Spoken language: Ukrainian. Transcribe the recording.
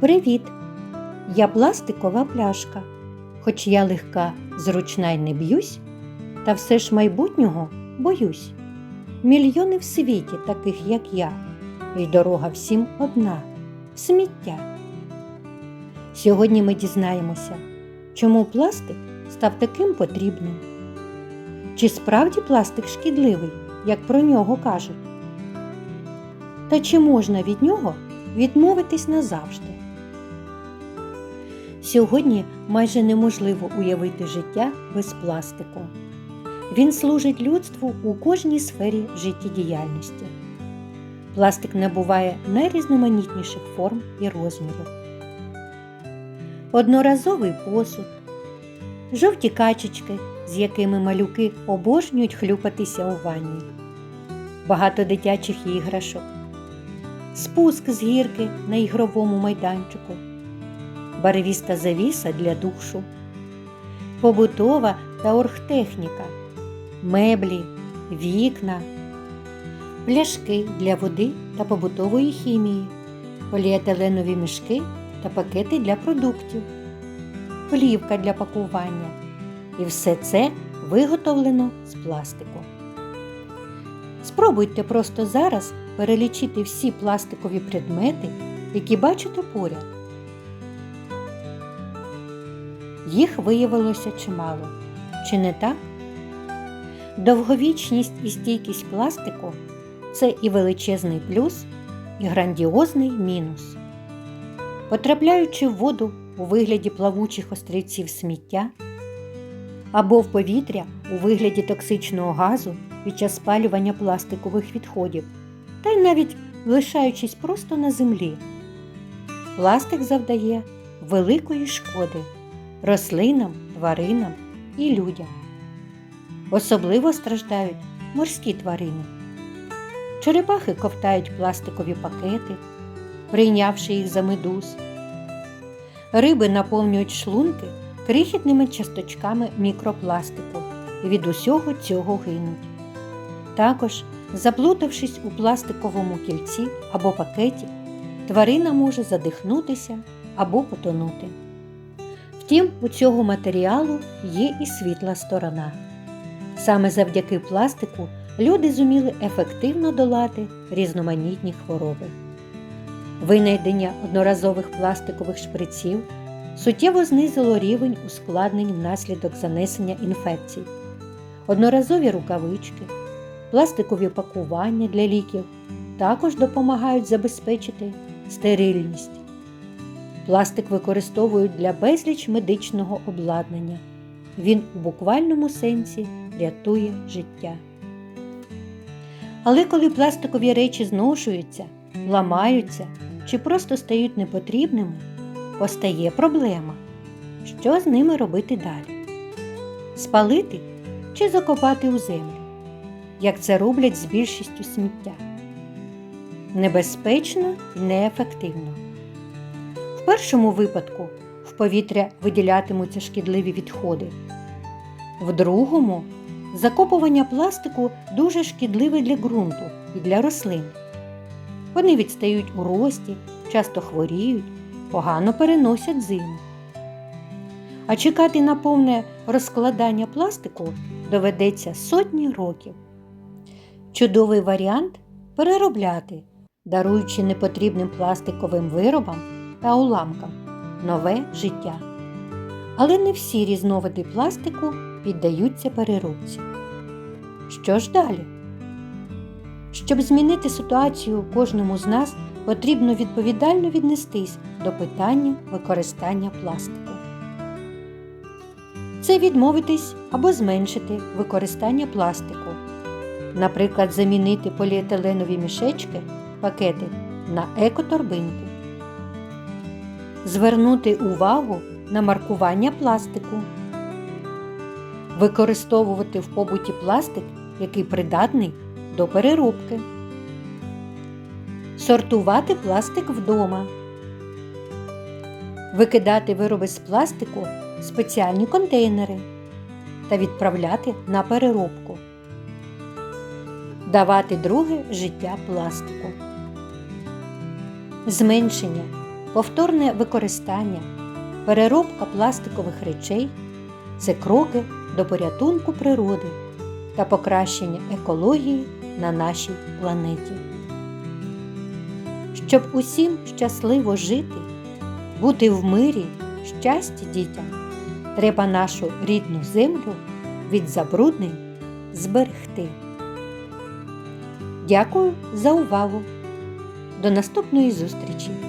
Привіт! Я пластикова пляшка. Хоч я легка, зручна й не б'юсь, та все ж майбутнього боюсь. Мільйони в світі, таких як я, і дорога всім одна сміття. Сьогодні ми дізнаємося, чому пластик став таким потрібним. Чи справді пластик шкідливий, як про нього кажуть? Та чи можна від нього відмовитись назавжди? Сьогодні майже неможливо уявити життя без пластику. Він служить людству у кожній сфері життєдіяльності. Пластик набуває найрізноманітніших форм і розмірів. Одноразовий посуд, жовті качечки, з якими малюки обожнюють хлюпатися у ванні, багато дитячих іграшок, спуск з гірки на ігровому майданчику, барвіста завіса для душу, побутова та оргтехніка, меблі, вікна, пляшки для води та побутової хімії, поліетиленові мішки та пакети для продуктів, плівка для пакування. І все це виготовлено з пластику. Спробуйте просто зараз перелічити всі пластикові предмети, які бачите поряд. Їх виявилося чимало. Чи не так? Довговічність і стійкість пластику це і величезний плюс, і грандіозний мінус. Потрапляючи в воду у вигляді плавучих острівців сміття або в повітря у вигляді токсичного газу під час спалювання пластикових відходів, та й навіть лишаючись просто на землі, пластик завдає великої шкоди рослинам, тваринам і людям. Особливо страждають морські тварини. Черепахи ковтають пластикові пакети, прийнявши їх за медуз. Риби наповнюють шлунки крихітними часточками мікропластику і від усього цього гинуть. Також, заплутавшись у пластиковому кільці або пакеті, тварина може задихнутися або потонути. Втім, у цього матеріалу є і світла сторона. Саме завдяки пластику люди зуміли ефективно долати різноманітні хвороби. Винайдення одноразових пластикових шприців суттєво знизило рівень ускладнень внаслідок занесення інфекцій, одноразові рукавички, пластикові пакування для ліків також допомагають забезпечити стерильність. Пластик використовують для безліч медичного обладнання. Він у буквальному сенсі рятує життя. Але коли пластикові речі зношуються, ламаються чи просто стають непотрібними, постає проблема. Що з ними робити далі? Спалити чи закопати у землю, як це роблять з більшістю сміття? Небезпечно і неефективно. Першому випадку в повітря виділятимуться шкідливі відходи. В другому закопування пластику дуже шкідливе для ґрунту і для рослин. Вони відстають у рості, часто хворіють, погано переносять зиму. А чекати на повне розкладання пластику доведеться сотні років. Чудовий варіант переробляти, даруючи непотрібним пластиковим виробам та уламкам нове життя. Але не всі різновиди пластику піддаються переробці. Що ж далі? Щоб змінити ситуацію кожному з нас, потрібно відповідально віднестись до питання використання пластику. Це відмовитись або зменшити використання пластику. Наприклад, замінити поліетиленові мішечки, пакети на екоторбинки. Звернути увагу на маркування пластику. Використовувати в побуті пластик, який придатний до переробки. Сортувати пластик вдома. Викидати вироби з пластику в спеціальні контейнери та відправляти на переробку. Давати друге життя пластику. Зменшення повторне використання, переробка пластикових речей це кроки до порятунку природи та покращення екології на нашій планеті. Щоб усім щасливо жити, бути в мирі, щасті дітям, треба нашу рідну землю від забруднень зберегти. Дякую за увагу! До наступної зустрічі!